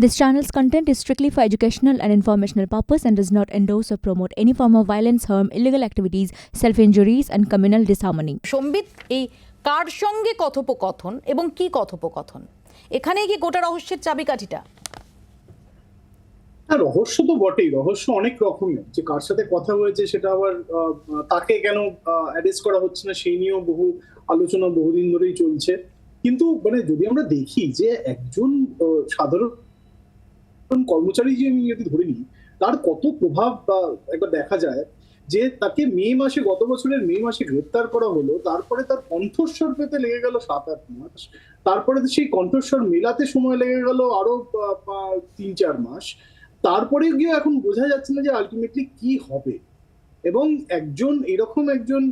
This channel's content is strictly for educational and informational purpose and does not endorse or promote any form of violence, harm, illegal activities, self-injuries and communal disharmony. সম্বিত এই কার সঙ্গে কথোপকথন এবং কি কথোপকথন এখানেই কি গোটা রহস্যের চাবিকাঠিটা হ্যাঁ রহস্য তো বটেই রহস্য অনেক রকমের যে কার সাথে কথা হয়েছে সেটা আবার আহ, তাকে কেন অ্যারেস্ট করা হচ্ছে না সেই নিয়েও বহু আলোচনা বহুদিন ধরেই চলছে কিন্তু মানে যদি আমরা দেখি যে একজন আহ, সাধারণ কর্মচারী যে আমি যদি ধরে নিই, তার কত প্রভাব বা একবার দেখা যায় যে তাকে মে মাসে, গত বছরের মে মাসে গ্রেপ্তার করা হলো, তারপরে তার কণ্ঠস্বর পেতে লেগে গেল সাত আট মাস, তারপরে সেই কণ্ঠস্বর মেলাতে সময় লেগে গেল আরও তিন চার মাস, তারপরে গিয়ে এখন বোঝা যাচ্ছে না যে আলটিমেটলি কি হবে। এবং একজন, এরকম একজন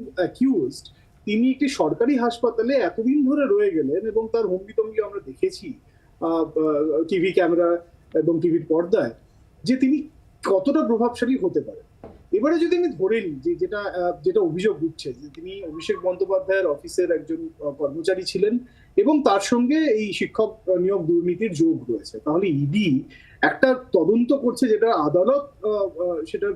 তিনি একটি সরকারি হাসপাতালে এতদিন ধরে রয়ে গেলেন এবং তার হম্বিতম্বি আমরা দেখেছি টিভি ক্যামেরা এবং টিভির পর্দায়, যে তিনি কতটা প্রভাবশালী হতে পারে এবারে যদি আমি ধরে নিই যে যেটা যেটা অভিযোগ উঠছে যে তিনি অভিষেক বন্দ্যোপাধ্যায়ের অফিসের একজন কর্মচারী ছিলেন এবং তার সঙ্গে এই শিক্ষক নিয়োগ দুর্নীতির যোগ রয়েছে। তাহলে ইডি একটা তদন্ত করছে যেটা আদালত সেটা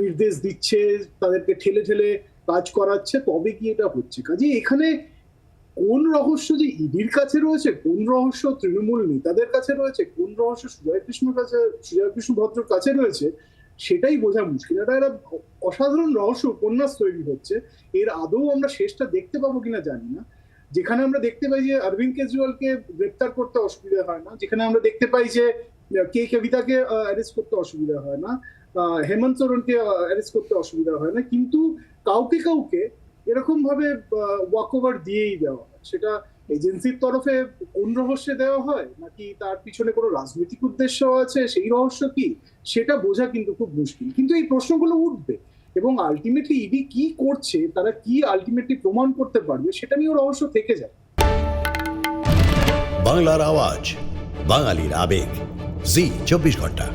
নির্দেশ দিচ্ছে, তাদেরকে ঠেলে ঠেলে কাজ করাচ্ছে, তবে কি এটা হচ্ছে? কাজে এখানে কোন রহস্য যে ইডির কাছে রয়েছে, কোন রহস্য তৃণমূল নেতাদের কাছে রয়েছে, কোন রহস্য সুজয় কৃষ্ণ কাছে সুজয় কৃষ্ণ ভদ্রর কাছে রয়েছে, সেটাই বোঝা মুশকিল। এটা একটা অসাধারণ রহস্য উপন্যাস তৈরি হচ্ছে। এর আদৌ আমরা শেষটা দেখতে পাবো কিনা জানি না। যেখানে আমরা দেখতে পাই যে অরবিন্দ কেজরিওয়ালকে গ্রেপ্তার করতে অসুবিধা হয় না। যেখানে আমরা দেখতে পাই যে কে কবিতাকে অ্যারেস্ট করতে অসুবিধা হয় না। হেমন্ত সোরেনকে অ্যারেস্ট করতে অসুবিধা হয় না। কিন্তু কাউকে কাউকে এরকম ভাবে ওয়াক ওভার দিয়েই দেওয়া হয়। সেটা এজেন্সির তরফে কোন রহস্যে দেওয়া হয়, নাকি তার পিছনে কোনো রাজনৈতিক উদ্দেশ্য আছে, সেই রহস্য কি? সেটা বোঝা কিন্তু খুব মুশকিল। কিন্তু এই প্রশ্নগুলো উঠবে, এবং আলটিমেটলি ইডি কি করছে, তারা কি আলটিমেটলি প্রমাণ করতে পারবে, সেটা নিয়েও রহস্য থেকে যায়। বাংলার আওয়াজ, বাঙালির আবেগ, জি, চব্বিশ ঘণ্টা।